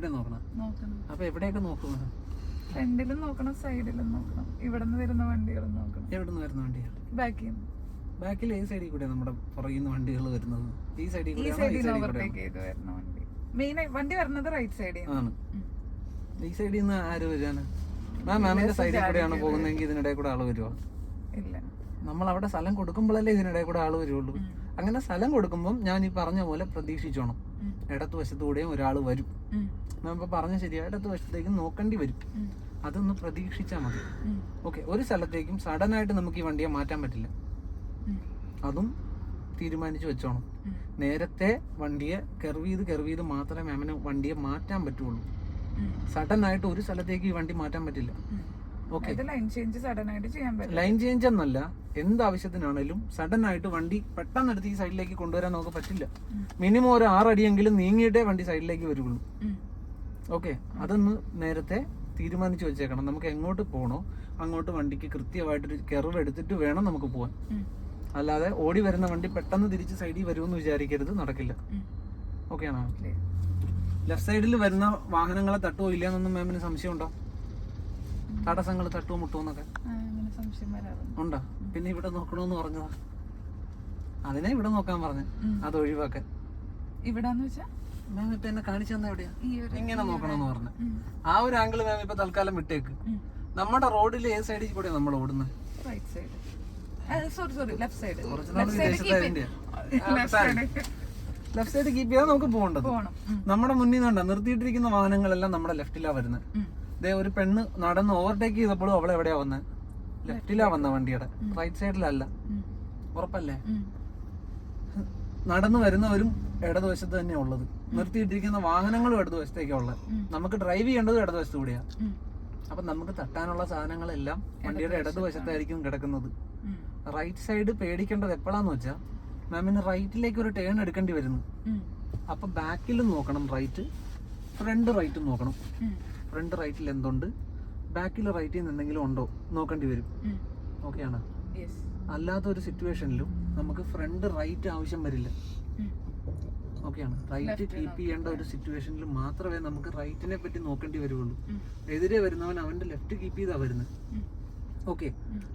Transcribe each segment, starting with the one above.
ഇവിടെ നോക്കണം? അപ്പൊ എവിടെയൊക്കെ നോക്കുന്നത് ഫ്രണ്ടിലും നോക്കണം സൈഡിലും നോക്കണം. ഇവിടെ നിന്ന് വരുന്ന വണ്ടികളും നോക്കണം. എവിടെ നിന്ന് വരുന്ന വണ്ടിയാ? ബാക്കിൽ ബാക്കിൽ ഏത് സൈഡിൽ കൂടെ നമ്മുടെ പുറകിൽ നിന്ന് വണ്ടികൾ വരുന്നത്. ഈ സൈഡിൽ ഈ സൈഡിൽ ഓവർടേക്ക് ചെയ്ത് വരുന്ന വണ്ടി. മെയിൻ വണ്ടി വരുന്നത് റൈറ്റ് സൈഡിൽ ആണ്. ഈ സൈഡിൽ നിന്ന് ആര് വരാണ് മാം മാമിന്റെ സൈഡിൽ കൂടെയാണ് പോകുന്നതെങ്കിൽ ഇതിനിടെ കൂടെ ആൾ വരുവോ? ഇല്ല. നമ്മൾ അവിടെ സ്ഥലം കൊടുക്കുമ്പോഴല്ലേ ഇതിനിടെ കൂടെ ആൾ വരുള്ളൂ. അങ്ങനെ സ്ഥലം കൊടുക്കുമ്പോൾ ഞാൻ ഈ പറഞ്ഞ പോലെ പ്രതീക്ഷിച്ചോണം. ഇടത്ത് വശത്തൂടെയും ഒരാൾ വരും. നമ്മൾ പറഞ്ഞ ശരിയാ ഇടത്ത് വശത്തേക്ക് നോക്കേണ്ടി വരും. അതൊന്ന് പ്രതീക്ഷിച്ചാൽ മതി. ഓക്കെ ഒരു സ്ഥലത്തേക്കും സഡൻ ആയിട്ട് നമുക്ക് ഈ വണ്ടിയെ മാറ്റാൻ പറ്റില്ല. അതും തീരുമാനിച്ചു വെച്ചോണം. നേരത്തെ വണ്ടിയെ കെർവ് ചെയ്ത് കെർവ് ചെയ്ത് മാത്രമേ മാമിന് വണ്ടിയെ മാറ്റാൻ പറ്റുള്ളൂ. സഡൻ ആയിട്ട് ഒരു സ്ഥലത്തേക്ക് ഈ വണ്ടി മാറ്റാൻ പറ്റില്ല. ഇത് ലൈൻ ചേഞ്ച് സഡൻ ആയിട്ട് ചെയ്യാൻ പറ്റും. ലൈൻ ചേഞ്ച് എന്നല്ല എന്ത് ആവശ്യത്തിനാണേലും സഡൻ ആയിട്ട് വണ്ടി പെട്ടെന്ന് എടുത്ത് ഈ സൈഡിലേക്ക് കൊണ്ടുവരാൻ നമുക്ക് പറ്റില്ല. മിനിമം ഒരു ആറടിയെങ്കിലും നീങ്ങിയിട്ടേ വണ്ടി സൈഡിലേക്ക് വരുള്ളൂ. ഓക്കെ. അതൊന്ന് നേരത്തെ തീരുമാനിച്ചു വെച്ചേക്കണം. നമുക്ക് എങ്ങോട്ട് പോകണോ അങ്ങോട്ട് വണ്ടിക്ക് കൃത്യമായിട്ടൊരു കെറവ് എടുത്തിട്ട് വേണം നമുക്ക് പോകാൻ അല്ലാതെ ഓടി വരുന്ന വണ്ടി പെട്ടെന്ന് തിരിച്ച് സൈഡിൽ വരുമെന്ന് വിചാരിക്കരുത്. നടക്കില്ല. ഓക്കെ ആണോ? ലെഫ്റ്റ് സൈഡിൽ വരുന്ന വാഹനങ്ങളെ തട്ടുമോ ഇല്ലയെന്നൊന്നും മാമിന് സംശയമുണ്ടോ? തടസ്സങ്ങൾ തട്ടുമോ മുട്ടുമോ എന്നൊക്കെ ഉണ്ടോ? പിന്നെ ഇവിടെ നോക്കണോന്ന് പറഞ്ഞതാ. അതിനെ ഇവിടെ നോക്കാൻ പറഞ്ഞു. അത് ഒഴിവാക്കാൻ. ഇവിടാന്ന് വെച്ചാ? മാം ഇപ്പൊ എന്നെ കാണിച്ചു തന്നെ എവിടെയാ? ഇങ്ങനെ നോക്കണമെന്ന് പറഞ്ഞു. ആ ഒരു ആംഗിൾ മാം ഇപ്പൊ തൽക്കാലം വിട്ടേക്ക്. നമ്മുടെ റോഡിൽ ഏത് സൈഡിൽ കൂടെ നമ്മൾ ഓടുന്നത് right side sorry sorry left side left side keep ചെയ്യാൻ നമുക്ക് പോകേണ്ടത്. നമ്മുടെ മുന്നിൽ നിന്നുണ്ടാ? നിർത്തിയിട്ടിരിക്കുന്ന വാഹനങ്ങളെല്ലാം നമ്മുടെ ലെഫ്റ്റിലാ വരുന്നത്. ദേ ഒരു പെണ്ണ് നടന്ന് ഓവർടേക്ക് ചെയ്തപ്പോഴും അവൾ എവിടെയാ വന്നത് ലെഫ്റ്റിലാ വന്ന വണ്ടിയുടെ. റൈറ്റ് സൈഡിലല്ല. ഉറപ്പല്ലേ? നടന്നു വരുന്നവരും ഇടതുവശത്ത് തന്നെ ഉള്ളത്. നിർത്തിയിട്ടിരിക്കുന്ന വാഹനങ്ങളും ഇടതുവശത്തേക്കാ ഉള്ളത്. നമുക്ക് ഡ്രൈവ് ചെയ്യേണ്ടത് ഇടതുവശത്ത് കൂടിയാ. അപ്പൊ നമുക്ക് തട്ടാനുള്ള സാധനങ്ങളെല്ലാം വണ്ടിയുടെ ഇടതുവശത്തായിരിക്കും കിടക്കുന്നത്. റൈറ്റ് സൈഡ് പേടിക്കേണ്ടത് എപ്പോഴാന്ന് വെച്ചാൽ മാമിന് റൈറ്റിലേക്ക് ഒരു ടേൺ എടുക്കേണ്ടി വരുന്നു. അപ്പൊ ബാക്കിലും നോക്കണം റൈറ്റ് ഫ്രണ്ട് റൈറ്റും നോക്കണം. ഫ്രണ്ട് റൈറ്റിൽ എന്തുണ്ട്? ബാക്കിൽ റൈറ്റിൽ നിന്ന് എന്തെങ്കിലും ഉണ്ടോ? നോക്കേണ്ടി വരും. ഓക്കെയാണ് അല്ലാത്ത ഒരു സിറ്റുവേഷനിലും നമുക്ക് ഫ്രണ്ട് റൈറ്റ് ആവശ്യം വരില്ല. ഓക്കെയാണ് റൈറ്റ് കീപ്പ് ചെയ്യേണ്ട ഒരു സിറ്റുവേഷനിൽ മാത്രമേ നമുക്ക് റൈറ്റിനെ പറ്റി നോക്കേണ്ടി വരുള്ളൂ എതിരെ വരുന്നവൻ അവന്റെ ലെഫ്റ്റ് കീപ്പ് ചെയ്താ വരുന്നത്. ഓക്കെ.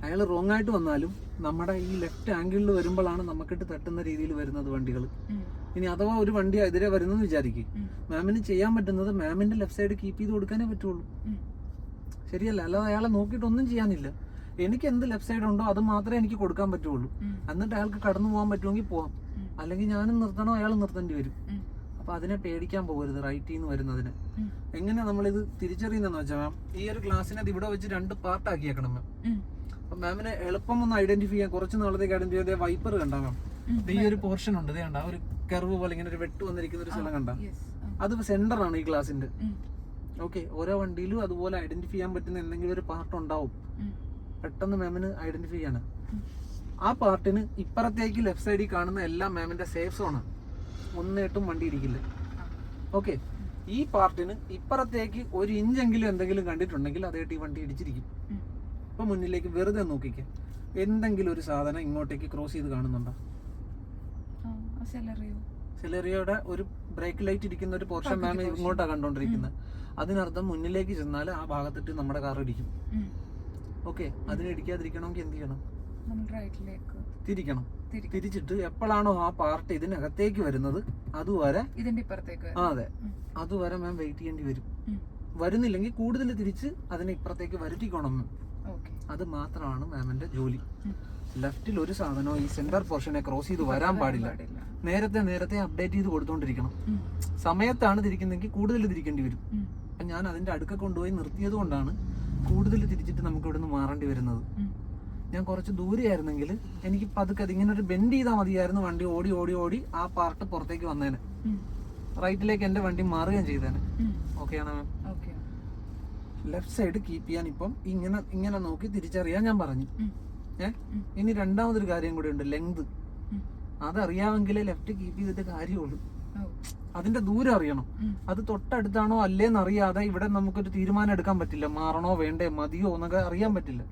അയാൾ റോങ് ആയിട്ട് വന്നാലും നമ്മുടെ ഈ ലെഫ്റ്റ് ആംഗിളിൽ വരുമ്പോഴാണ് നമുക്കിട്ട് തട്ടുന്ന രീതിയിൽ വരുന്നത് വണ്ടികൾ. ഇനി അഥവാ ഒരു വണ്ടി എതിരെ വരുന്നെന്ന് വിചാരിക്കും. മാമിന് ചെയ്യാൻ പറ്റുന്നത് മാമിന്റെ ലെഫ്റ്റ് സൈഡ് കീപ്പ് ചെയ്ത് കൊടുക്കാനേ പറ്റുള്ളൂ. ശരിയല്ല അല്ലാതെ അയാളെ നോക്കിയിട്ടൊന്നും ചെയ്യാനില്ല. എനിക്ക് എന്ത് ലെഫ്റ്റ് സൈഡ് ഉണ്ടോ അത് മാത്രമേ എനിക്ക് കൊടുക്കാൻ പറ്റുള്ളൂ. എന്നിട്ട് അയാൾക്ക് കടന്നു പോകാൻ പറ്റുമെങ്കിൽ പോവാം. അല്ലെങ്കിൽ ഞാനും നിർത്തണോ അയാൾ നിർത്തേണ്ടി വരും. അപ്പൊ അതിനെ പേടിക്കാൻ പോകരുത് റൈറ്റിൽ നിന്ന് വരുന്നതിന്. എങ്ങനെ നമ്മളിത് തിരിച്ചറിയുന്നതെന്ന് വെച്ചാൽ മാം ഈ ഒരു ക്ലാസ്സിനെ ഇവിടെ വെച്ച് രണ്ട് പാർട്ടാക്കിയേക്കണം മാം. അപ്പൊ മാമിന് എളുപ്പം ഒന്ന് ഐഡന്റിഫൈ ചെയ്യാൻ കുറച്ച് നാളത്തേക്ക് ഐഡന്റിഫൈ ചെയ്ത വൈപ്പർ കണ്ടാ മാം. ഈ ഒരു പോർഷൻ ഉണ്ട് ഇത് കണ്ട ഒരു കർവ് പോലെ ഇങ്ങനെ ഒരു വെട്ട് വന്നിരിക്കുന്ന ഒരു സ്ഥലം കണ്ട. അത് സെന്റർ ആണ് ഈ ക്ലാസിന്റെ. ഓക്കെ ഓരോ വണ്ടിയിലും അതുപോലെ ഐഡന്റിഫൈ ചെയ്യാൻ പറ്റുന്ന എന്തെങ്കിലും ഒരു പാർട്ട് ഉണ്ടാവും. പെട്ടെന്ന് മാമിന് ഐഡന്റിഫൈ ചെയ്യാണ്. ആ പാർട്ടിന് ഇപ്പുറത്തേക്ക് ലെഫ്റ്റ് സൈഡിൽ കാണുന്ന എല്ലാം മാമിന്റെ സേഫ് സോണാണ് ഒന്നേട്ടും വണ്ടി ഇരിക്കില്ല. ഓക്കെ ഈ പാർട്ടിന് ഇപ്പുറത്തേക്ക് ഒരു ഇഞ്ചെങ്കിലും എന്തെങ്കിലും കണ്ടിട്ടുണ്ടെങ്കിൽ അതേട്ട് ഈ വണ്ടി ഇടിച്ചിരിക്കും. ഇപ്പൊ മുന്നിലേക്ക് വെറുതെ നോക്കിക്ക. എന്തെങ്കിലും ഒരു സാധനം ഇങ്ങോട്ടേക്ക് ക്രോസ് ചെയ്ത് കാണുന്നുണ്ടോ? ആ, ആ സെലറിയോ സെലേറിയയുടെ ഒരു ബ്രേക്ക് ലൈറ്റ് ഇരിക്കുന്ന ഒരു പോർഷൻ മാം ഇങ്ങോട്ടാണ് കണ്ടോണ്ടിരിക്കുന്നത് അതിനർത്ഥം മുന്നിലേക്ക് ചെന്നാൽ ആ ഭാഗത്തിട്ട് നമ്മുടെ കാർ ഇടിക്കും. ഓക്കെ അതിനെ ഇടിക്കാതിരിക്കണമെങ്കിൽ എന്ത് ചെയ്യണം? നമ്മൾ റൈറ്റിലേക്ക് തിരിക്കണം. തിരിക്കും തിരിച്ചിട്ട് എപ്പോഴാണോ ആ പാർട്ട് ഇതിനകത്തേക്ക് വരുന്നത് അതുവരെ ഇതിന്റെ ഇപ്പുറത്തേക്ക് ആ അതെ. അതുവരെ മാം വെയിറ്റ് ചെയ്യേണ്ടി വരും. വരുന്നില്ലെങ്കിൽ കൂടുതൽ തിരിച്ച് അതിനെ ഇപ്പുറത്തേക്ക് വരുത്തിക്കോണം അത് മാത്രമാണ് മാമിന്റെ ജോലി. ലെഫ്റ്റിൽ ഒരു സാധനവും ഈ സെന്റർ പോർഷനെ ക്രോസ് ചെയ്ത് വരാൻ പാടില്ല. നേരത്തെ നേരത്തെ അപ്ഡേറ്റ് ചെയ്ത് കൊടുത്തോണ്ടിരിക്കണം. സമയത്താണ് തിരിക്കുന്നെങ്കിൽ കൂടുതൽ തിരിക്കേണ്ടി വരും. അപ്പൊ ഞാൻ അതിന്റെ അടുക്ക കൊണ്ടുപോയി നിർത്തിയത് കൊണ്ടാണ് കൂടുതൽ തിരിച്ചിട്ട് നമുക്ക് ഇവിടുന്ന് മാറേണ്ടി വരുന്നത്. ഞാൻ കുറച്ച് ദൂരെയായിരുന്നെങ്കിൽ എനിക്ക് പതുക്കെ അത് ഇങ്ങനെ ഒരു ബെൻഡ് ചെയ്താൽ മതിയായിരുന്നു വണ്ടി ഓടി ഓടി ഓടി ആ പാർട്ട് പുറത്തേക്ക് വന്നേനെ. റൈറ്റിലേക്ക് എന്റെ വണ്ടി മാറുകയും ചെയ്തേനെ. ഓക്കെ ആണോ? ലെഫ്റ്റ് സൈഡ് കീപ്പ് ചെയ്യാൻ ഇപ്പം ഇങ്ങനെ ഇങ്ങനെ നോക്കി തിരിച്ചറിയാൻ ഞാൻ പറഞ്ഞു. ഏഹ് ഏ. ഇനി രണ്ടാമതൊരു കാര്യം കൂടി ഉണ്ട് ലെങ്ത്. അതറിയാമെങ്കിലേ ലെഫ്റ്റ് കീപ്പ് ചെയ്തിട്ട് കാര്യമുള്ളൂ. അതിന്റെ ദൂരം അറിയണം. അത് തൊട്ടടുത്താണോ അല്ലേന്ന് അറിയാതെ ഇവിടെ നമുക്കൊരു തീരുമാനം എടുക്കാൻ പറ്റില്ല. മാറണോ വേണ്ടേ മതിയോ എന്നൊക്കെ അറിയാൻ പറ്റില്ല.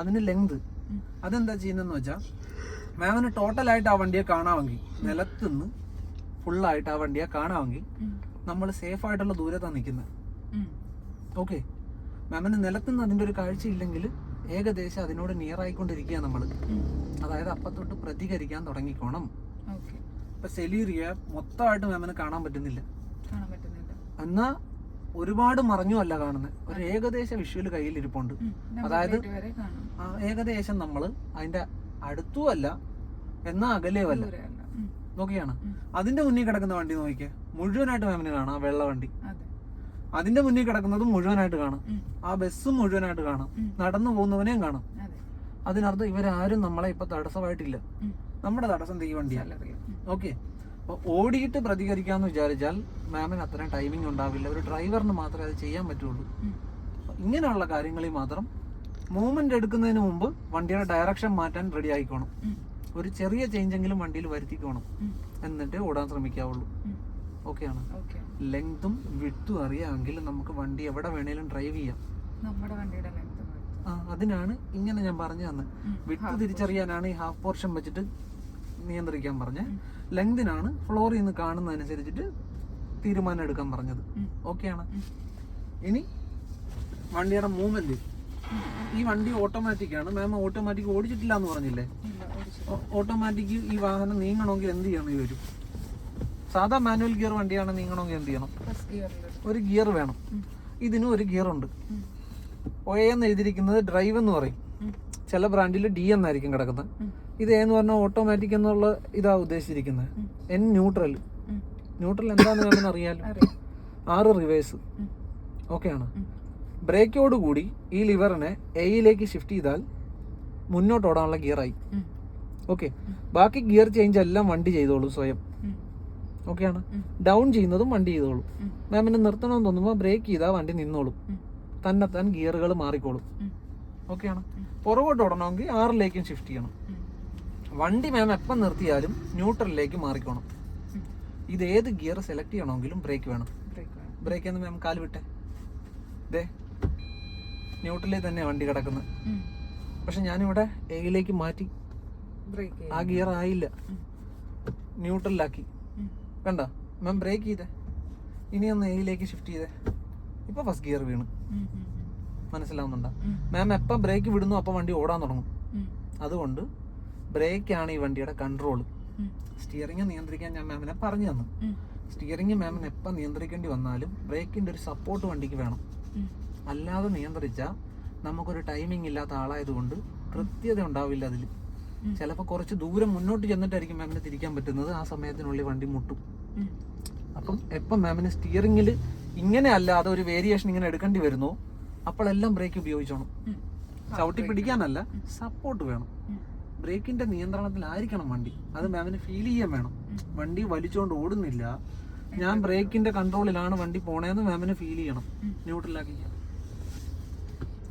അതിന് ലെങ്ത്. അതെന്താ ചെയ്യുന്നതെന്ന് വെച്ചാൽ മാമിന് ടോട്ടലായിട്ട് ആ വണ്ടിയെ കാണാമെങ്കിൽ നിലത്തുനിന്ന് ഫുള്ളായിട്ട് ആ വണ്ടിയെ കാണാമെങ്കിൽ നമ്മൾ സേഫ് ആയിട്ടുള്ള ദൂരത്താണ് നിൽക്കുന്നത്. ഓക്കെ മാമിന് നിലത്തുനിന്ന് അതിന്റെ ഒരു കാഴ്ച ഇല്ലെങ്കിൽ ഏകദേശം അതിനോട് നിയർ ആയിക്കൊണ്ടിരിക്കുക നമ്മൾ അതായത് അപ്പത്തൊട്ട് പ്രതികരിക്കാൻ തുടങ്ങിക്കോണം. ഇപ്പൊ സെലീറിയ മൊത്തമായിട്ട് മാമിന് കാണാൻ പറ്റുന്നില്ല. കാണാൻ പറ്റുന്നില്ല. എന്നാ ഒരുപാട് മറഞ്ഞു അല്ല കാണുന്നത് ഒരു ഏകദേശ വിഷ്വൽ കയ്യിൽ ഇരിപ്പുണ്ട് അതായത് ഏകദേശം നമ്മൾ അതിന്റെ അടുത്തുമല്ല എന്നാ അകലെയുമല്ല. നോക്കിയാണ്. അതിന്റെ മുന്നിൽ കിടക്കുന്ന വണ്ടി നോക്കിയേ മുഴുവനായിട്ട് മാമിന് കാണാം വെള്ള വണ്ടി. അതെ. അതിന്റെ മുന്നിൽ കിടക്കുന്നതും മുഴുവനായിട്ട് കാണാം. ആ ബസ്സും മുഴുവനായിട്ട് കാണാം. നടന്നു പോകുന്നവനെയും കാണാം. അതെ. അതിനർത്ഥം ഇവരാരും നമ്മളെ ഇപ്പൊ തടസ്സമായിട്ടില്ല. നമ്മുടെ തടസ്സം തീ വണ്ടിയാണ് ഓക്കെ. അപ്പോൾ ഓടിയിട്ട് പ്രതികരിക്കാന്ന് വിചാരിച്ചാൽ മാമിന് അത്രയും ടൈമിംഗ് ഉണ്ടാവില്ല. ഒരു ഡ്രൈവറിന് മാത്രമേ അത് ചെയ്യാൻ പറ്റുള്ളൂ. അപ്പൊ ഇങ്ങനെയുള്ള കാര്യങ്ങളിൽ മാത്രം മൂവ്മെന്റ് എടുക്കുന്നതിന് മുമ്പ് വണ്ടിയുടെ ഡയറക്ഷൻ മാറ്റാൻ റെഡി ആയിക്കോണം. ഒരു ചെറിയ ചേഞ്ചെങ്കിലും വണ്ടിയിൽ വരുത്തിക്കോണം. എന്നിട്ട് ഓടാൻ ശ്രമിക്കാവുള്ളൂ. ഓക്കെയാണ് ഓക്കെ ലെങ്തും വിട്ടും അറിയാമെങ്കിൽ നമുക്ക് വണ്ടി എവിടെ വേണേലും ഡ്രൈവ് ചെയ്യാം. നമ്മുടെ വണ്ടിയുടെ ലെങ്ത് ആ അതിനാണ് ഇങ്ങനെ ഞാൻ പറഞ്ഞു തന്നെ വിട്ട് തിരിച്ചറിയാനാണ് ഈ ഹാഫ് പോർഷൻ വെച്ചിട്ട് നിയന്ത്രിക്കാൻ പറഞ്ഞ. ലെങ്തിനാണ് ഫ്ലോറിൽ നിന്ന് കാണുന്നതനുസരിച്ചിട്ട് തീരുമാനം എടുക്കാൻ പറഞ്ഞത്. ഓക്കെയാണ്. ഇനി വണ്ടിയുടെ മൂവ്മെന്റ്. ഈ വണ്ടി ഓട്ടോമാറ്റിക് ആണ്. മാം ഓട്ടോമാറ്റിക് ഓടിച്ചിട്ടില്ല. എന്ന് പറഞ്ഞില്ലേ ഓട്ടോമാറ്റിക് ഈ വാഹനം നീങ്ങണമെങ്കിൽ എന്ത് ചെയ്യണം ഈ വരും സാധാ മാനുവൽ ഗിയർ വണ്ടിയാണ് നീങ്ങണമെങ്കിൽ എന്ത് ചെയ്യണം? ഒരു ഗിയർ വേണം. ഇതിനും ഒരു ഗിയർ ഉണ്ട്. ഒയെന്ന് എഴുതിയിരിക്കുന്നത് ഡ്രൈവ് എന്ന് പറയും. ചില ബ്രാൻഡിൽ ഡി എന്നായിരിക്കും കിടക്കുന്നത്. ഇത് എന്ന് പറഞ്ഞാൽ ഓട്ടോമാറ്റിക് എന്നുള്ള ഇതാ ഉദ്ദേശിച്ചിരിക്കുന്നത്. എൻ ന്യൂട്രൽ ന്യൂട്രൽ എന്താണെന്ന് വേണമെന്ന് അറിയാലോ? ആറ് റിവേഴ്സ് ഓക്കെ ഓക്കെയാണ് ഉം. ബ്രേക്കോട് കൂടി ഈ ലിവറിനെ എയിലേക്ക് ഷിഫ്റ്റ് ചെയ്താൽ മുന്നോട്ട് ഓടാനുള്ള ഗിയറായി. ഓക്കെ ബാക്കി ഗിയർ ചേഞ്ച് എല്ലാം വണ്ടി ചെയ്തോളൂ സ്വയം. ഓക്കെ ഓക്കെയാണ് ഡൗൺ ചെയ്യുന്നതും വണ്ടി ചെയ്തോളും. മാമിന് നിർത്തണമെന്ന് തോന്നുമ്പോൾ ബ്രേക്ക് ചെയ്താൽ വണ്ടി നിന്നോളും. തന്നെത്താൻ ഗിയറുകൾ മാറിക്കോളും. ഓക്കെ ഓക്കെയാണ്. പുറകോട്ട് ഓടണമെങ്കിൽ ആറിലേക്കും ഷിഫ്റ്റ് ചെയ്യണം. വണ്ടി മാം എപ്പം നിർത്തിയാലും ന്യൂട്രലിലേക്ക് മാറിക്കോണം. ഇത് ഏത് ഗിയർ സെലക്ട് ചെയ്യണമെങ്കിലും ബ്രേക്ക് വേണം. ബ്രേക്ക് എന്ന് മാം കാൽ വിട്ടെ. ദേ ന്യൂട്രലിൽ തന്നെ വണ്ടി കിടക്കുന്നത്. പക്ഷെ ഞാനിവിടെ എയിലേക്ക് മാറ്റി. ആ ഗിയർ ആയില്ല. ന്യൂട്രലിലാക്കി. കണ്ട മാം ബ്രേക്ക് ചെയ്തേ. ഇനി ഒന്ന് എയിലേക്ക് ഷിഫ്റ്റ് ചെയ്തേ. ഇപ്പൊ ഫസ്റ്റ് ഗിയർ വീണ്. മനസ്സിലാവുന്നുണ്ടോ? മാം എപ്പം ബ്രേക്ക് വിടുന്നു അപ്പം വണ്ടി ഓടാൻ തുടങ്ങും. അതുകൊണ്ട് ബ്രേക്കാണ് ഈ വണ്ടിയുടെ കൺട്രോൾ സ്റ്റിയറിംഗ് നിയന്ത്രിക്കാൻ ഞാൻ മാമിനെ പറഞ്ഞു തന്നു. സ്റ്റിയറിംഗ് മാമിന് എപ്പം നിയന്ത്രിക്കേണ്ടി വന്നാലും ബ്രേക്കിന്റെ ഒരു സപ്പോർട്ട് വണ്ടിക്ക് വേണം. അല്ലാതെ നിയന്ത്രിച്ചാൽ നമുക്കൊരു ടൈമിംഗ് ഇല്ലാത്ത ആളായതുകൊണ്ട് കൃത്യത ഉണ്ടാവില്ല അതിൽ ചിലപ്പോൾ കുറച്ച് ദൂരം മുന്നോട്ട് ചെന്നിട്ടായിരിക്കും മാമിന് തിരിക്കാൻ പറ്റുന്നത്. ആ സമയത്തിനുള്ളിൽ വണ്ടി മുട്ടും. അപ്പം എപ്പം മാമിന് സ്റ്റിയറിംഗിൽ ഇങ്ങനെ അല്ലാതെ ഒരു വേരിയേഷൻ ഇങ്ങനെ എടുക്കേണ്ടി വരുന്നോ അപ്പോഴെല്ലാം ബ്രേക്ക് ഉപയോഗിച്ചോണം. ചവിട്ടി പിടിക്കാനല്ല സപ്പോർട്ട് വേണം. ബ്രേക്കിന്റെ നിയന്ത്രണത്തിലായിരിക്കണം വണ്ടി. അത് മാമിന് ഫീൽ ചെയ്യാൻ വേണം. വണ്ടി വലിച്ചോണ്ട് ഓടുന്നില്ല. ഞാൻ ബ്രേക്കിന്റെ കൺട്രോളിലാണ് വണ്ടി പോണേന്ന് മാമിന് ഫീൽ ചെയ്യണം. ന്യൂട്രലാക്കി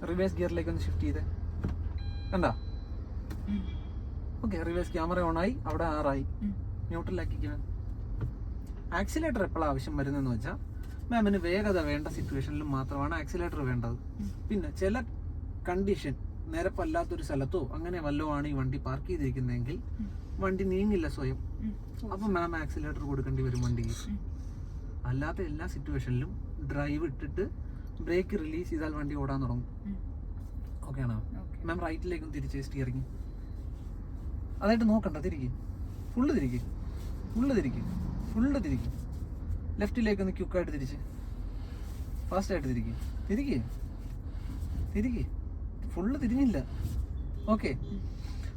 റിവേഴ്സ് ഗിയറിലേക്ക് ഒന്ന് ഷിഫ്റ്റ് ചെയ്തേ. കണ്ടാ. ഓക്കെ റിവേഴ്സ് ക്യാമറ ഓൺ ആയി അവിടെ ആറായി ന്യൂട്രലാക്കി ആക്സിലേറ്റർ എപ്പോഴാണ് ആവശ്യം വരുന്നതെന്ന് വെച്ചാൽ മാമിന് വേഗത വേണ്ട സിറ്റുവേഷനിൽ മാത്രമാണ് ആക്സിലേറ്റർ വേണ്ടത്. പിന്നെ ചില കണ്ടീഷൻ നിരപ്പല്ലാത്തൊരു സ്ഥലത്തോ അങ്ങനെ വല്ലോ ആണ് ഈ വണ്ടി പാർക്ക് ചെയ്തിരിക്കുന്നതെങ്കിൽ വണ്ടി നീങ്ങില്ല സ്വയം. അപ്പൊ മാം ആക്സിലേറ്റർ കൊടുക്കേണ്ടി വരും വണ്ടിക്ക്. അല്ലാത്ത എല്ലാ സിറ്റുവേഷനിലും ഡ്രൈവ് ഇട്ടിട്ട് ബ്രേക്ക് റിലീസ് ചെയ്താൽ വണ്ടി ഓടാൻ തുടങ്ങും. ഓക്കെ ആണോ? മാം റൈറ്റിലേക്കും തിരിച്ച് സ്റ്റിയറിങ് അതായിട്ട് നോക്കണ്ട തിരിക്കും. ഫുള്ള് തിരിക്കും. ഫുള്ള് തിരിക്കും. ഫുള്ള് തിരിക്ക്. ലെഫ്റ്റിലേക്ക് ഒന്ന് ക്യുക്കായിട്ട് തിരിച്ച്. ഫാസ്റ്റ് ആയിട്ട് തിരിക്കേ? തിരികെ തിരിക്ക്. ഫുള്ള് തിരിഞ്ഞില്ല. ഓക്കെ.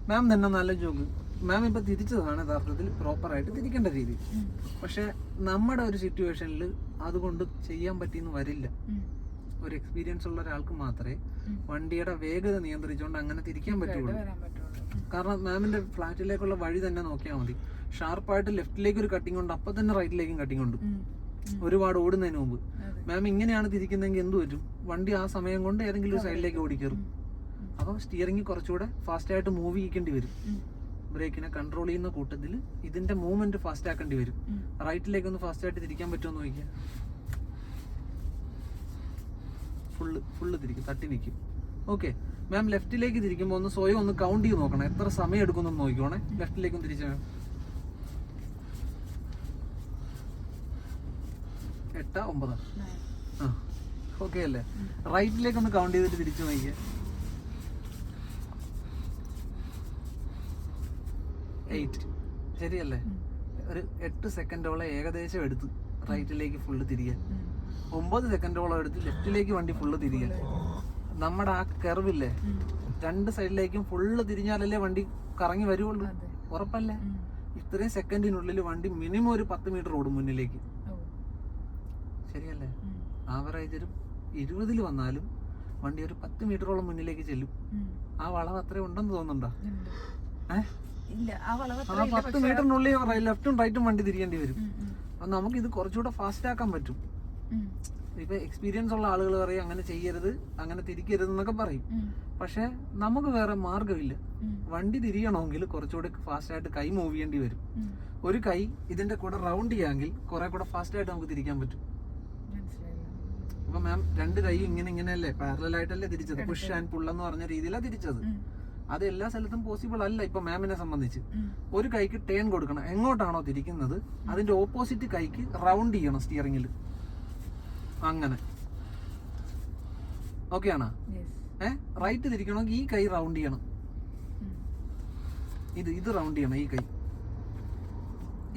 മാം തന്നെ നല്ല ജോക്ക് മാം ഇപ്പം തിരിച്ചതാണ് യഥാർത്ഥത്തിൽ പ്രോപ്പറായിട്ട് തിരിക്കേണ്ട രീതി. പക്ഷെ നമ്മുടെ ഒരു സിറ്റുവേഷനിൽ അതുകൊണ്ട് ചെയ്യാൻ പറ്റിയെന്ന് വരില്ല. ഒരു എക്സ്പീരിയൻസ് ഉള്ള ഒരാൾക്ക് മാത്രമേ വണ്ടിയുടെ വേഗത നിയന്ത്രിച്ചുകൊണ്ട് അങ്ങനെ തിരിക്കാൻ പറ്റുള്ളൂ. കാരണം മാമിന്റെ ഫ്ലാറ്റിലേക്കുള്ള വഴി തന്നെ നോക്കിയാൽ മതി. ഷാർപ്പായിട്ട് ലെഫ്റ്റിലേക്ക് ഒരു കട്ടിംഗ് ഉണ്ട് അപ്പൊ തന്നെ റൈറ്റിലേക്കും കട്ടിംഗ് ഉണ്ട്. ഒരുപാട് ഓടുന്നതിന് മുമ്പ്. മാം ഇങ്ങനെയാണ് തിരിക്കുന്നതെങ്കിൽ എന്ത് പറ്റും? വണ്ടി ആ സമയം കൊണ്ട് ഏതെങ്കിലും ഒരു സൈഡിലേക്ക് ഓടിക്കേറും. അപ്പൊ അപ്പോൾ സ്റ്റിയറിംഗ് കുറച്ചുകൂടെ ഫാസ്റ്റ് ആയിട്ട് മൂവ് ചെയ്യിക്കേണ്ടി വരും. ബ്രേക്കിനെ കൺട്രോൾ ചെയ്യുന്ന കൂട്ടത്തിൽ ഇതിന്റെ മൂവ്മെന്റ് ഫാസ്റ്റ് ആക്കേണ്ടി വരും. റൈറ്റിലേക്ക് ഒന്ന് ഫാസ്റ്റ് ആയിട്ട് തിരിക്കാൻ പറ്റുമോ നോക്കിയാൽ ഫുള്ള് ഫുള്ള് തിരിക്കും തട്ടി നിൽക്കും ഓക്കെ മാം ലെഫ്റ്റിലേക്ക് തിരിക്കുമ്പോൾ ഒന്ന് സ്വയം ഒന്ന് കൗണ്ട് ചെയ്ത് നോക്കണം. എത്ര സമയം എടുക്കുന്നു നോക്കിക്കോണേ. ലെഫ്റ്റിലേക്ക് തിരിച്ചു. തിരിച്ചാൽ എട്ടാ ഒമ്പത്. ആ ഓക്കെ അല്ലേ? റൈറ്റിലേക്ക് ഒന്ന് കൗണ്ട് ചെയ്തിട്ട് തിരിച്ചു നോക്കിയേ. എയ്റ്റ് ശരിയല്ലേ? ഒരു എട്ട് സെക്കൻഡോളം ഏകദേശം എടുത്ത് റൈറ്റിലേക്ക് ഫുള്ള് തിരികെ. ഒമ്പത് സെക്കൻഡോളം എടുത്ത് ലെഫ്റ്റിലേക്ക് വണ്ടി ഫുള്ള് തിരികെ. നമ്മുടെ ആ കെർവില്ലേ രണ്ട് സൈഡിലേക്കും ഫുള്ള് തിരിഞ്ഞാലല്ലേ വണ്ടി കറങ്ങി വരുവുള്ളൂ? ഉറപ്പല്ലേ? ഇത്രയും സെക്കൻഡിനുള്ളിൽ വണ്ടി മിനിമം ഒരു പത്ത് മീറ്റർ ഓടും മുന്നിലേക്ക്. ശരിയല്ലേ. ആവറേജ് ഒരു ഇരുപതിൽ വന്നാലും വണ്ടി ഒരു പത്ത് മീറ്ററോളം മുന്നിലേക്ക് ചെല്ലും. ആ വളവ് അത്രയും ഉണ്ടെന്ന് തോന്നുന്നുണ്ടോ? ഏഹ് ആ പത്ത് മീറ്ററിനുള്ളിൽ ലെഫ്റ്റും റൈറ്റും വണ്ടി തിരിയേണ്ടി വരും. അപ്പൊ നമുക്ക് ഇത് കുറച്ചുകൂടെ ഫാസ്റ്റ് ആക്കാൻ പറ്റും. ഇപ്പൊ എക്സ്പീരിയൻസ് ഉള്ള ആളുകൾ പറയും അങ്ങനെ ചെയ്യരുത് അങ്ങനെ തിരിക്കരുത് എന്നൊക്കെ പറയും. പക്ഷെ നമുക്ക് വേറെ മാർഗമില്ല വണ്ടി തിരിയണമെങ്കിൽ കുറച്ചുകൂടെ ഫാസ്റ്റ് ആയിട്ട് കൈ മൂവ് ചെയ്യേണ്ടി വരും. ഒരു കൈ ഇതിന്റെ കൂടെ റൗണ്ട് ചെയ്യാമെങ്കിൽ കുറെ കൂടെ ഫാസ്റ്റ് ആയിട്ട് നമുക്ക് തിരിക്കാൻ പറ്റും. അപ്പൊ മാം രണ്ട് കൈയും ഇങ്ങനെ ഇങ്ങനെയല്ലേ? പാരലൽ ആയിട്ടല്ലേ തിരിച്ചത്? പുഷ് ആൻഡ് പുൾ എന്ന് പറഞ്ഞ രീതിയിലാണ് തിരിച്ചത്. അത് എല്ലാ സ്ഥലത്തും പോസിബിൾ അല്ല ഇപ്പൊ മാമിനെ സംബന്ധിച്ച്. ഒരു കൈക്ക് ടേൺ കൊടുക്കണം. എങ്ങോട്ടാണോ തിരിക്കുന്നത്? അതിന്റെ ഓപ്പോസിറ്റ് കൈക്ക് റൗണ്ട് ചെയ്യണം സ്റ്റിയറിംഗിൽ അങ്ങനെ. ഓക്കെ ആണോ? ഏഹ് ഏ? റൈറ്റ് തിരിക്കണമെങ്കിൽ ഈ കൈ റൗണ്ട് ചെയ്യണം. ഇത് ഇത് റൗണ്ട് ചെയ്യണം ഈ കൈ.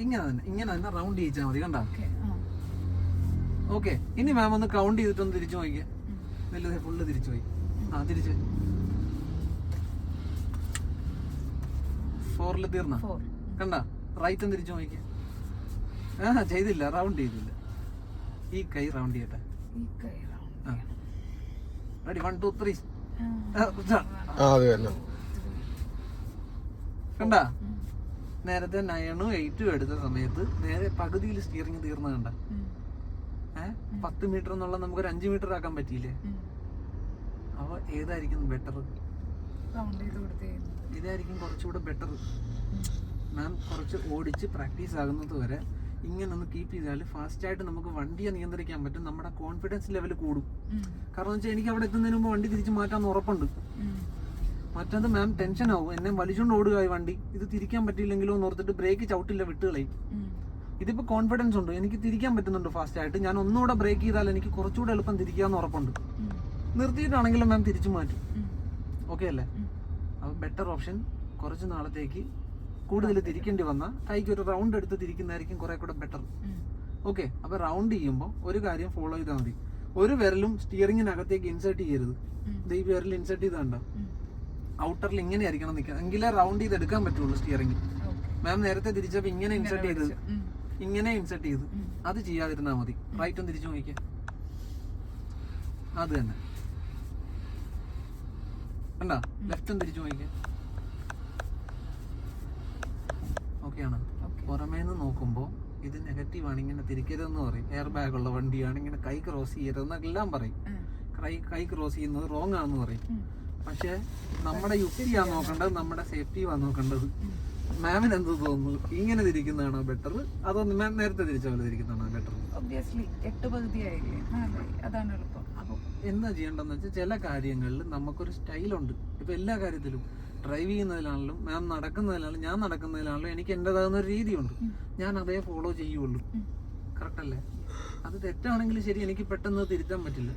ഇങ്ങനെ തന്നെ ഇങ്ങനെ തന്നെ റൗണ്ട് ചെയ്യിച്ചാൽ മതി കണ്ടോ. ഓക്കെ. ഇനി മാം ഒന്ന് കൗണ്ട് ചെയ്തിട്ടൊന്ന് തിരിച്ചു നോക്കിയ ഉം. വലുത് ഫുള്ള് തിരിച്ചു പോയി ആ തിരിച്ചു ഫോറിൽ തീർന്ന. കണ്ട? റൈറ്റ് തിരിച്ചു നോക്കിയ ആ ചെയ്തില്ല. റൗണ്ട് ചെയ്തില്ല. ഈ കൈ റൗണ്ട് ചെയ്യട്ടെ. റെഡി വൺ ടു ത്രീ കണ്ട. നേരത്തെ നയണും എയ്റ്റും എടുത്ത സമയത്ത് നേരെ പകുതിയിൽ സ്റ്റിയറിംഗ് തീർന്ന കണ്ട? പത്ത് മീറ്റർ എന്നുള്ള നമുക്ക് ഒരു അഞ്ച് മീറ്റർ ആക്കാൻ പറ്റിയില്ലേ? അവ അപ്പൊ ഏതായിരിക്കും ബെറ്റർ. ഇതായിരിക്കും കുറച്ചുകൂടെ ബെറ്റർ മാം കുറച്ച് ഓടിച്ച് പ്രാക്ടീസ് ആകുന്നത് വരെ ഇങ്ങനെ ഒന്ന് കീപ്പ് ചെയ്താൽ ഫാസ്റ്റ് ആയിട്ട് നമുക്ക് വണ്ടിയെ നിയന്ത്രിക്കാൻ പറ്റും. നമ്മുടെ കോൺഫിഡൻസ് ലെവൽ കൂടും. കാരണം വെച്ചാൽ എനിക്ക് അവിടെ എത്തുന്നതിന് മുമ്പ് വണ്ടി തിരിച്ച് മാറ്റാൻ ഉറപ്പുണ്ട്. മറ്റത് മാം ടെൻഷൻ ആവും. എന്നെ വലിച്ചുകൊണ്ട് ഓടുക ഈ വണ്ടി. ഇത് തിരിക്കാൻ പറ്റിയില്ലെങ്കിലോ എന്ന് ഓർത്തിട്ട് ബ്രേക്ക് ചവിട്ടില്ല വിട്ടുകളയും ഇതിപ്പോ കോൺഫിഡൻസ് ഉണ്ട് എനിക്ക് തിരിക്കാൻ പറ്റുന്നുണ്ട് ഫാസ്റ്റ് ആയിട്ട് ഞാൻ ഒന്നുകൂടെ ബ്രേക്ക് ചെയ്താൽ എനിക്ക് കുറച്ചുകൂടെ എളുപ്പം തിരിക്കാന്ന് ഉറപ്പുണ്ട്. നിർത്തിയിട്ടാണെങ്കിലും മാം തിരിച്ചു മാറ്റും. ഓക്കെ അല്ലേ അപ്പൊ അപ്പോൾ ബെറ്റർ ഓപ്ഷൻ കുറച്ച് നാളത്തേക്ക് കൂടുതൽ തിരിക്കേണ്ടി വന്നാൽ കൈക്ക് ഒരു റൗണ്ട് എടുത്ത് തിരിക്കുന്നതായിരിക്കും കുറെ കൂടെ ബെറ്റർ. ഓക്കെ അപ്പൊ റൗണ്ട് ചെയ്യുമ്പോൾ ഒരു കാര്യം ഫോളോ ചെയ്താൽ മതി ഒരു വിരലും സ്റ്റിയറിങ്ങിനകത്തേക്ക് ഇൻസേർട്ട് ചെയ്യരുത്. ഈ വിരൽ ഇൻസേർട്ട് ചെയ്താണ്ട. ഔട്ടറിൽ ഇങ്ങനെ ആയിരിക്കണം നിൽക്കുക എങ്കിലേ റൗണ്ട് ചെയ്ത് എടുക്കാൻ പറ്റുള്ളൂ സ്റ്റിയറിംഗ്. മാം നേരത്തെ തിരിച്ചപ്പോൾ ഇങ്ങനെ ഇൻസേർട്ട് ചെയ്തത് ഉം. ഇങ്ങനെ ഇൻസെർട്ട് ചെയ്ത്. അത് ചെയ്യാതിരുന്നാൽ മതി. റൈറ്റ് ഒന്ന് തിരിച്ചു നോക്കിയ അത് തന്നെ. കണ്ട? ഒന്ന് തിരിച്ചു നോക്കിയ ഓക്കെ ആണ്. പുറമേ നിന്ന് നോക്കുമ്പോൾ ഇത് നെഗറ്റീവ് ആണ് ഇങ്ങനെ തിരിക്കരുതെന്ന് പറയും. എയർ ബാഗ് ഉള്ള വണ്ടിയാണ് ഇങ്ങനെ കൈ ക്രോസ് ചെയ്യരുതെന്നെല്ലാം പറയും. കൈ കൈ ക്രോസ് ചെയ്യുന്നത് റോങ് ആണെന്ന് പറയും. പക്ഷെ നമ്മുടെ യുക്തിയാണ് നോക്കേണ്ടത്? നമ്മുടെ സേഫ്റ്റിയാണ് നോക്കേണ്ടത്? ഉം. മാമിന് എന്ത് തോന്നുന്നു? ഇങ്ങനെ തിരിക്കുന്നതാണോ ബെറ്റർ അതോ മാം നേരത്തെ തിരിച്ച പോലെ തിരിക്കുന്നതാണോ ബെറ്റർ ഒബ്വിയസ്ലി എട്ട് പകുതിയായില്ലേ അതാണ് എളുപ്പം. അപ്പോൾ എന്താ ചെയ്യേണ്ടതെന്ന് വെച്ചാൽ ചില കാര്യങ്ങളിൽ നമുക്കൊരു സ്റ്റൈലുണ്ട്. ഇപ്പം എല്ലാ കാര്യത്തിലും ഡ്രൈവ് ചെയ്യുന്നതിലാണെങ്കിലും മാം നടക്കുന്നതിലാണെങ്കിലും ഞാൻ നടക്കുന്നതിലാണെങ്കിലും എനിക്ക് എന്റെതാകുന്ന ഒരു രീതിയുണ്ട്. ഞാൻ അതേ ഫോളോ ചെയ്യുള്ളൂ. കറക്റ്റ് അല്ലേ? അത് തെറ്റാണെങ്കിൽ ശരി എനിക്ക് പെട്ടെന്ന് തിരുത്താൻ പറ്റില്ല.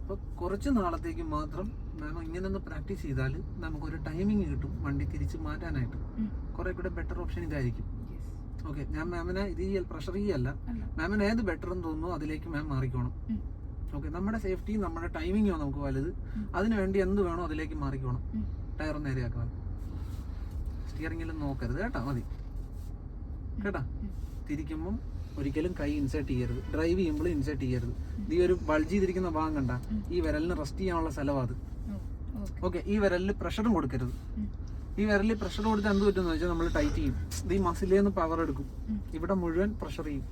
അപ്പൊ അപ്പോൾ കുറച്ച് നാളത്തേക്ക് മാത്രം മാം ഇങ്ങനെ ഒന്ന് പ്രാക്ടീസ് ചെയ്താൽ നമുക്കൊരു ടൈമിങ് കിട്ടും വണ്ടി തിരിച്ച് മാറ്റാനായിട്ട്. കുറെ കൂടെ ബെറ്റർ ഓപ്ഷൻ ഇതായിരിക്കും. ഓക്കെ ഞാൻ മാമിനെ ഇത് ഈ പ്രഷർ ചെയ്യല്ല അല്ല. മാമിന് ഏത് ബെറ്റർ എന്ന് തോന്നുന്നു അതിലേക്ക് മാം മാറിക്കോണം. ഓക്കെ നമ്മുടെ സേഫ്റ്റിയും നമ്മുടെ ടൈമിങ്ങോ നമുക്ക് വലുത് അതിനുവേണ്ടി വേണ്ടി എന്ത് വേണോ അതിലേക്ക് മാറിക്കോണം. ടയർ നേരെയാക്കണം സ്റ്റിയറിംഗിലും നോക്കരുത് കേട്ടാ മതി. കേട്ടാ? തിരിക്കുമ്പോൾ തിരിക്കുമ്പം ഒരിക്കലും കൈ ഇൻസേർട്ട് ചെയ്യരുത്. ഡ്രൈവ് ചെയ്യുമ്പോൾ ഇൻസേർട്ട് ചെയ്യരുത്. ഈ ഒരു ബൾജ് ചെയ്തിരിക്കുന്ന ഭാഗം കണ്ട ഈ വിരലിന് റെസ്റ്റ് ചെയ്യാനുള്ള സ്ഥലമാണ് അത്. ഓക്കെ ഈ വിരലിൽ പ്രഷറും കൊടുക്കരുത്. ഈ വിരലിൽ പ്രഷർ കൊടുത്ത് എന്ത് പറ്റുമെന്ന് വെച്ചാൽ നമ്മൾ ടൈറ്റ് ചെയ്യും. ഇത് ഈ മസിലിൽ നിന്ന് പവർ എടുക്കും. ഇവിടെ മുഴുവൻ പ്രഷർ ചെയ്യും.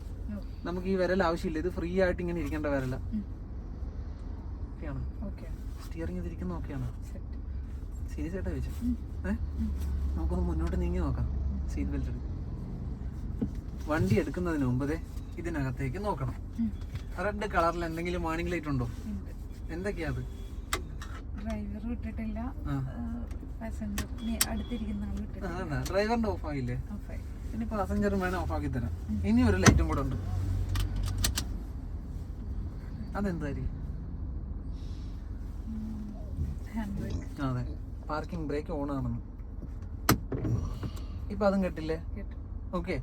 നമുക്ക് ഈ വിരൽ ആവശ്യമില്ല. ഇത് ഫ്രീ ആയിട്ട് ഇങ്ങനെ ഇരിക്കേണ്ട വിരല. സ്റ്റിയറിംഗ് ഇതിരിക്കുന്ന ഓക്കെയാണ്. സീരിയസ് ആയിട്ട് ചോദിച്ചു ഏഹ് നമുക്കൊന്ന് മുന്നോട്ട് നീങ്ങി നോക്കാം. സീറ്റ് ബെൽറ്റ് എടുക്കും വണ്ടി എടുക്കുന്നതിന് മുമ്പതേ ഇതിനകത്തേക്ക് നോക്കണം. റെഡ് കളറിൽ എന്തെങ്കിലും വാണിംഗ് ലൈറ്റ് ഉണ്ടോ. എന്തൊക്കെയാ അത്? ഡ്രൈവർ വിട്ടിട്ടില്ല. പാസഞ്ചർ അടുത്തിരിക്കുന്ന ആൾ വിട്ടിട്ടില്ല ഡ്രൈവറിന്റെ ഓഫ് ആയില്ലേ? ഇനി പാസഞ്ചറും വേണേ ഓഫ് ആക്കി തരാം ഇനി ഒരു ലൈറ്റും കൂടെ ഉണ്ട്. അതെന്തായിരിക്കും അതെ. പാർക്കിംഗ് ബ്രേക്ക് ഓൺ ആണെന്ന്. ഇപ്പൊ അതും കേട്ടില്ലേ? കേട്ടു. ഓക്കെ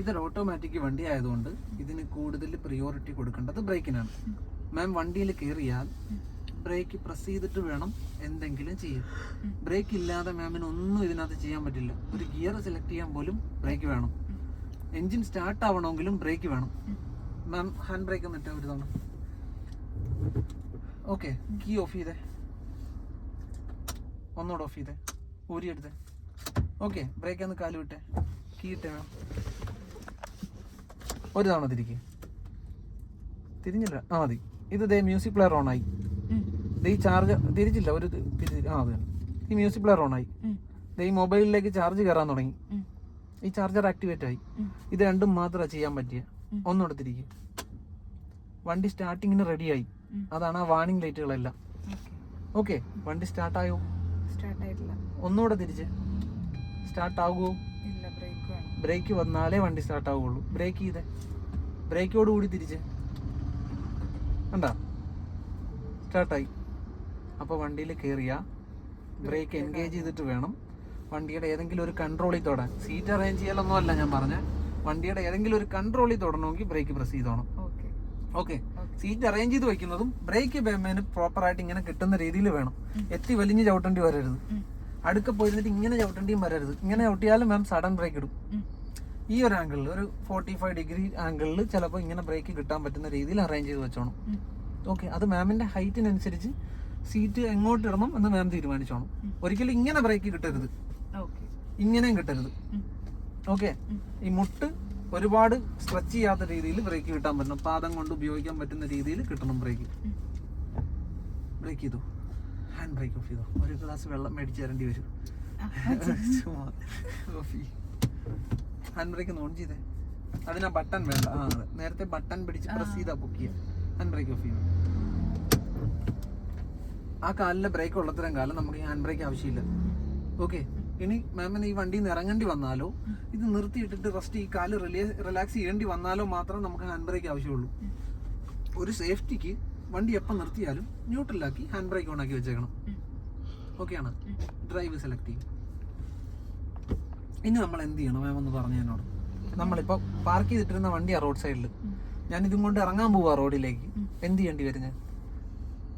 ഇതൊരു ഓട്ടോമാറ്റിക് വണ്ടി ആയതുകൊണ്ട് ഇതിന് കൂടുതൽ പ്രിയോറിറ്റി കൊടുക്കേണ്ടത് ബ്രേക്കിനാണ് മാം വണ്ടിയിൽ കയറിയാൽ ബ്രേക്ക് പ്രസ് ചെയ്തിട്ട് വേണം എന്തെങ്കിലും ചെയ്യാൻ. ബ്രേക്ക് ഇല്ലാതെ മാമിന് ഒന്നും ഇതിനകത്ത് ചെയ്യാൻ പറ്റില്ല. ഒരു ഗിയർ സെലക്ട് ചെയ്യാൻ പോലും ബ്രേക്ക് വേണം. എൻജിൻ സ്റ്റാർട്ട് ആവണമെങ്കിലും ബ്രേക്ക് വേണം. മാം ഹാൻഡ് ബ്രേക്ക് എന്നിട്ട് ഒരു തവണ. ഓക്കെ കീ ഓഫ് ചെയ്തേ. ഒന്നുകൂടെ ഓഫ് ചെയ്തേ. ഊരിയെടുത്തേ ഓക്കെ ബ്രേക്ക് ഒന്ന് കാൽ വിട്ടേ കീ ഇട്ടേ മാം ഒരു തവണ തിരിക്ക്. തിരിഞ്ഞില്ല. ആ മതി. ഇത് ദേ മ്യൂസിക് പ്ലെയർ ഓൺ ആയി. ഈ ചാർജ് തിരിച്ചില്ല ഒരു ആ അത് ഈ മ്യൂസിക് പ്ലെയർ ഓൺ ആയി. ദേ ഈ മൊബൈലിലേക്ക് ചാർജ് കയറാൻ തുടങ്ങി. ഈ ചാർജർ ആക്ടിവേറ്റ് ആയി. ഇത് രണ്ടും മാത്രമേ ചെയ്യാൻ പറ്റിയ. ഒന്നെടുത്തിരിക്കുക വണ്ടി സ്റ്റാർട്ടിങ്ങിന് റെഡിയായി. അതാണ് ആ വാണിംഗ് ലൈറ്റുകളെല്ലാം ഓക്കെ. വണ്ടി സ്റ്റാർട്ടായോ ഒന്നുകൂടെ തിരിച്ച്. സ്റ്റാർട്ട് ആകുമോ ബ്രേക്ക് വന്നാലേ വണ്ടി സ്റ്റാർട്ട് ആവുള്ളൂ. ബ്രേക്ക് ചെയ്തേ. ബ്രേക്കോട് കൂടി തിരിച്ച്. കണ്ടാ? സ്റ്റാർട്ടായി അപ്പോൾ വണ്ടിയിൽ കയറിയ ബ്രേക്ക് എൻഗേജ് ചെയ്തിട്ട് വേണം. വണ്ടിയുടെ ഏതെങ്കിലും ഒരു കൺട്രോളിൽ തൊടാൻ. സീറ്റ് അറേഞ്ച് ചെയ്യലൊന്നും അല്ല ഞാൻ പറഞ്ഞ. വണ്ടിയുടെ ഏതെങ്കിലും ഒരു കൺട്രോളിൽ തൊടണമെങ്കിൽ ബ്രേക്ക് പ്രസ് ചെയ്തോണം. ഓക്കെ സീറ്റ് അറേഞ്ച് ചെയ്ത് വെക്കുന്നതും ബ്രേക്ക് പേയ്മെന്റ് പ്രോപ്പറായിട്ട് ഇങ്ങനെ കിട്ടുന്ന രീതിയിൽ വേണം. എത്തി വലിഞ്ഞ് ചവിട്ടേണ്ടി വരരുത്. അടുക്ക പോയിരുന്നിട്ട് ഇങ്ങനെ ചവിട്ടേണ്ടിയും വരരുത്. ഇങ്ങനെ ചവിട്ടിയാലും മാം സഡൻ ബ്രേക്ക് ഇടും. ഈ ഒരു ആംഗിളിൽ ഒരു ഫോർട്ടി ഫൈവ് ഡിഗ്രി ആംഗിളിൽ ചിലപ്പോൾ ഇങ്ങനെ ബ്രേക്ക് കിട്ടാൻ പറ്റുന്ന രീതിയിൽ അറേഞ്ച് ചെയ്ത് വെച്ചോണം. ഓക്കെ അത് മാമിന്റെ ഹൈറ്റിനനുസരിച്ച് സീറ്റ് എങ്ങോട്ട് ഇടണം എന്ന് മാം തീരുമാനിച്ചോണം. ഒരിക്കലും ഇങ്ങനെ ബ്രേക്ക് കിട്ടരുത്. ഇങ്ങനെയും കിട്ടരുത്. ഓക്കെ ഈ മുട്ട് ഒരുപാട് സ്ട്രെച്ച് ചെയ്യാത്ത രീതിയിൽ ബ്രേക്ക് കിട്ടാൻ പറ്റണം പാദം കൊണ്ട് ഉപയോഗിക്കാൻ പറ്റുന്ന രീതിയിൽ കിട്ടണം ബ്രേക്ക് ബ്രേക്ക് ചെയ്തു? ഹാൻഡ് ബ്രേക്ക് ഓഫ് ചെയ്തു? ഒരു ഗ്ലാസ് വെള്ളം മേടിച്ച് തരേണ്ടി വരും. ഹാൻഡ് ബ്രേക്ക് ഓൺ ചെയ്തേ. അതിനാ ബട്ടൺ വേണ്ട. ആ നേരത്തെ ബട്ടൺ പിടിച്ച് പ്രസ് ചെയ്താ ബുക്ക് ചെയ്യാം ഹാൻഡ് ബ്രേക്ക് ഓഫ് ചെയ്തു ആ കാലിലെ ബ്രേക്ക് ഉള്ളത്തരം കാലം നമുക്ക് ഈ ഹാൻഡ് ബ്രേക്ക് ആവശ്യമില്ല. ഓക്കെ ഇനി മാമിന് ഈ വണ്ടിയിൽ നിന്ന് ഇറങ്ങേണ്ടി വന്നാലോ ഇത് നിർത്തിയിട്ടിട്ട് റെസ്റ്റ് ഈ കാൽ റിലാക്സ് ചെയ്യേണ്ടി വന്നാലോ മാത്രം നമുക്ക് ഹാൻഡ് ബ്രേക്ക് ആവശ്യമുള്ളൂ. ഒരു സേഫ്റ്റിക്ക് വണ്ടി എപ്പം നിർത്തിയാലും ന്യൂട്രലാക്കി ഹാൻഡ് ബ്രേക്ക് ഓൺ ആക്കി വെച്ചേക്കണം. ഓക്കെയാണ് ഡ്രൈവ് സെലക്ട് ചെയ്യും. ഇനി നമ്മൾ എന്ത് ചെയ്യണം? മാം ഒന്ന് പറഞ്ഞു എന്നോട് നമ്മളിപ്പോൾ പാർക്ക് ചെയ്തിട്ടിരുന്ന വണ്ടിയാണ് റോഡ് സൈഡിൽ ഞാൻ ഇതും കൊണ്ട് ഇറങ്ങാൻ പോവാ റോഡിലേക്ക് എന്ത് ചെയ്യേണ്ടി വരും ഞാൻ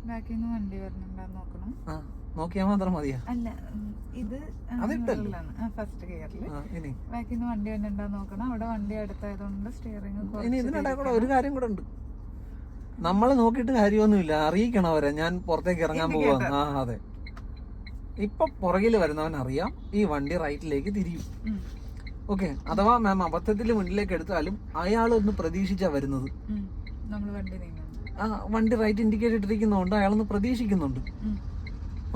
ബാക്കിൽ നിന്ന് വണ്ടി വരുന്നുണ്ടോ നോക്കണം. ആ നോക്കിയാൽ മാത്രം മതിയാ? അല്ല ഇത്. ഫസ്റ്റ് ഗിയറിൽ ബാക്കിൽ നിന്ന് വണ്ടി വരുന്നുണ്ടാന്ന് നോക്കണം. അവിടെ വണ്ടി അടുത്തായതുകൊണ്ട് സ്റ്റിയറിംഗ് ഇനി ഇതിനിടെ കൂടെ ഒരു കാര്യം കൂടെ ഉണ്ട്. നമ്മൾ നോക്കിയിട്ട് കാര്യമൊന്നുമില്ല. അറിയിക്കണം അവരെ. ഞാൻ പുറത്തേക്ക് ഇറങ്ങാൻ പോവാ. ആ അതെ. ഇപ്പൊ പുറകിൽ വരുന്നവൻ അറിയാം. ഈ വണ്ടി റൈറ്റിലേക്ക് തിരിയും. ഓക്കെ. അഥവാ മാം അബദ്ധത്തിൽ മുന്നിലേക്ക് എടുത്താലും അയാൾ ഒന്ന് പ്രതീക്ഷിച്ചാ വരുന്നത്. നമ്മൾ വണ്ടി ആ വണ്ടി റൈറ്റ് ഇൻഡിക്കേറ്റ് ഇട്ടിരിക്കുന്നതുകൊണ്ട് അയാളൊന്ന് പ്രതീക്ഷിക്കുന്നുണ്ട്.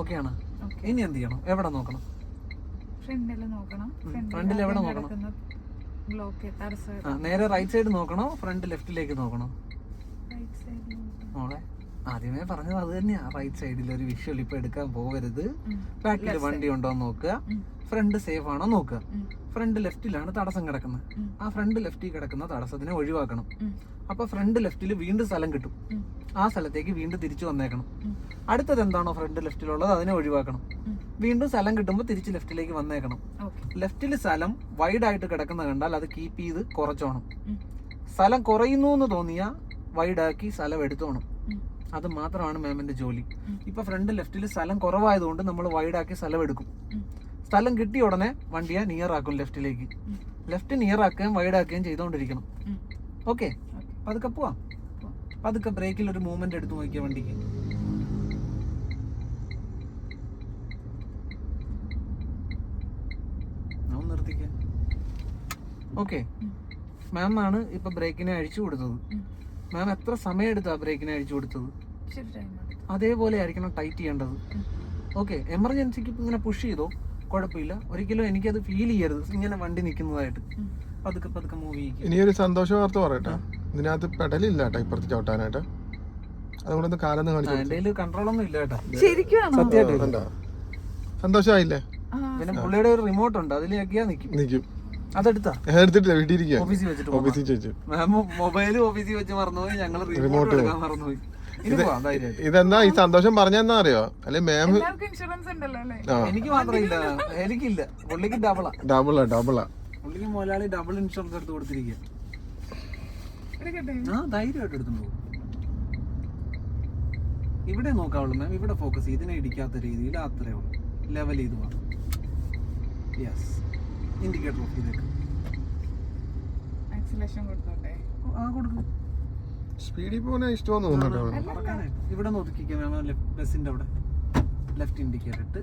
ഓക്കെയാണ്? ഓക്കെ. ഇനി എന്ത് ചെയ്യണം? എവിടെ നോക്കണം? ഫ്രണ്ടിൽ എവിടെ നോക്കണം? നേരെ റൈറ്റ് സൈഡ് നോക്കണോ? ഫ്രണ്ട് ലെഫ്റ്റിലേക്ക് നോക്കണോ? മോളെ ആദ്യമേ പറഞ്ഞത് അത് തന്നെയാ. റൈറ്റ് സൈഡിൽ ഒരു വിഷ്വൽ ഇപ്പൊ എടുക്കാൻ പോകരുത് ബാക്കിൽ വണ്ടി ഉണ്ടോ നോക്കുക. ഫ്രണ്ട് സേഫ് ആണോ നോക്കുക. ഫ്രണ്ട് ലെഫ്റ്റിലാണ് തടസ്സം കിടക്കുന്നത്. ആ ഫ്രണ്ട് ലെഫ്റ്റിൽ കിടക്കുന്ന തടസ്സത്തിനെ ഒഴിവാക്കണം. അപ്പൊ ഫ്രണ്ട് ലെഫ്റ്റിൽ വീണ്ടും സ്ഥലം കിട്ടും. ആ സ്ഥലത്തേക്ക് വീണ്ടും തിരിച്ചു വന്നേക്കണം. അടുത്തത് എന്താണോ ഫ്രണ്ട് ലെഫ്റ്റിലുള്ളത് അതിനെ ഒഴിവാക്കണം. വീണ്ടും സ്ഥലം കിട്ടുമ്പോൾ തിരിച്ച് ലെഫ്റ്റിലേക്ക് വന്നേക്കണം. ലെഫ്റ്റിൽ സ്ഥലം വൈഡ് ആയിട്ട് കിടക്കുന്ന കണ്ടാൽ അത് കീപ്പ് ചെയ്ത് കുറച്ചോണം. സ്ഥലം കുറയുന്നു എന്ന് തോന്നിയാൽ വൈഡാക്കി സ്ഥലം എടുത്തോണം. അത് മാത്രമാണ് മാമിന്റെ ജോലി. ഇപ്പൊ ഫ്രണ്ട് ലെഫ്റ്റിൽ സ്ഥലം കുറവായതുകൊണ്ട് നമ്മൾ വൈഡാക്കി സ്ഥലം എടുക്കും. സ്ഥലം കിട്ടിയ ഉടനെ വണ്ടിയെ നിയർ ആക്കും ലെഫ്റ്റിലേക്ക്. ലെഫ്റ്റ് നിയർ ആക്കുകയും വൈഡ് ആക്കുകയും ചെയ്തുകൊണ്ടിരിക്കണം ഓക്കെ പതുക്കെ പോവാം. പതുക്കെ ബ്രേക്കിൽ ഒരു മൂവ്മെന്റ് എടുത്ത് നോക്കിയ വണ്ടിക്ക്. നിർത്തിക്ക. ഓക്കെ. മാം ആണ് ഇപ്പൊ ബ്രേക്കിനെ അഴിച്ചു കൊടുത്തത്. മാം എത്ര സമയം എടുത്താ ബ്രേക്കിനെ അഴിച്ചു കൊടുത്തത്? അതേപോലെ ആയിരിക്കണം ടൈറ്റ് ചെയ്യേണ്ടത്. ഓക്കെ എമർജൻസിക്ക് ഇങ്ങനെ പുഷ് ചെയ്തോ? കുഴപ്പമില്ല. ഒരിക്കലും എനിക്കത് ഫീൽ ചെയ്യരുത്. ഇങ്ങനെ വണ്ടി നിൽക്കുന്നതായിട്ട്. പതുക്കെ പതുക്കെ മൂവ് ചെയ്യിക്കും. ഇനി ഒരു സന്തോഷ വാർത്ത പറയട്ടെ. ഇതിനകത്ത് പെടലില്ല കേട്ടോ ഇപ്പുറത്ത് ചവിട്ടാനായിട്ട്. അതുകൊണ്ടൊന്ന് കാലൊന്ന് കാണിച്ചു കൺട്രോൾ ഒന്നും ഇല്ല കേട്ടാ. ശരിക്കും സത്യമായിട്ട് കണ്ടോ സന്തോഷമായില്ലേ? പിന്നെ പുള്ളിയുടെ ഒരു റിമോട്ട് ഉണ്ട്. അതിൽ ഞെക്കിയാ നിൽക്കും നിൽക്കും അതെടുത്താ? എടുത്തിട്ടില്ല. വീട്ടിലിരിക്കുക ഓഫീസിൽ വെച്ചിട്ട് ഓഫീസിൽ ചോദിച്ചു മാം മൊബൈൽ ഓഫീസിൽ വെച്ച് മറന്നുപോയി. ഞങ്ങൾ റിമോട്ട് എടുക്കാൻ മറന്നുപോയി. ഇതെന്താ ഈ സന്തോഷം പറഞ്ഞെന്നാ അറിയോ അല്ലെ മാം എല്ലാവർക്കും ഇൻഷുറൻസ് ഉണ്ടല്ലോ അല്ലേ? എനിക്ക് മാത്രമില്ല. എനിക്കില്ല. പുള്ളിക്ക് ഡബിളാ ഡബിളാ ഡബിളാ പുള്ളിക്ക് മുതലാളി ഡബിൾ ഇൻഷുറൻസ് എടുത്ത് കൊടുത്തിരിക്കുക ആ ധൈര്യമായിട്ട് എടുത്തു പോകും ഇവിടെ നോക്കാവുള്ളൂ മാം. ഇവിടെ ഫോക്കസ് ഇതിനെ ഇടിക്കാത്ത രീതിയിൽ അത്രേ ഉള്ളൂ. ലെവൽ ചെയ്ത് പോകാം യെസ് ഇൻഡിക്കേറ്റർ ഓഫ് ചെയ്തേക്ക്. കൊടുത്തോട്ടെ? ആ കൊടുക്കും. സ്പീഡിൽ പോകുന്ന ഇഷ്ടമെന്ന് തോന്നുന്നുണ്ടോ? ഇവിടെ നോക്കിക്കാം ബസിന്റെ അവിടെ ലെഫ്റ്റ് ഇൻഡിക്കേറ്റർ ഇട്ട്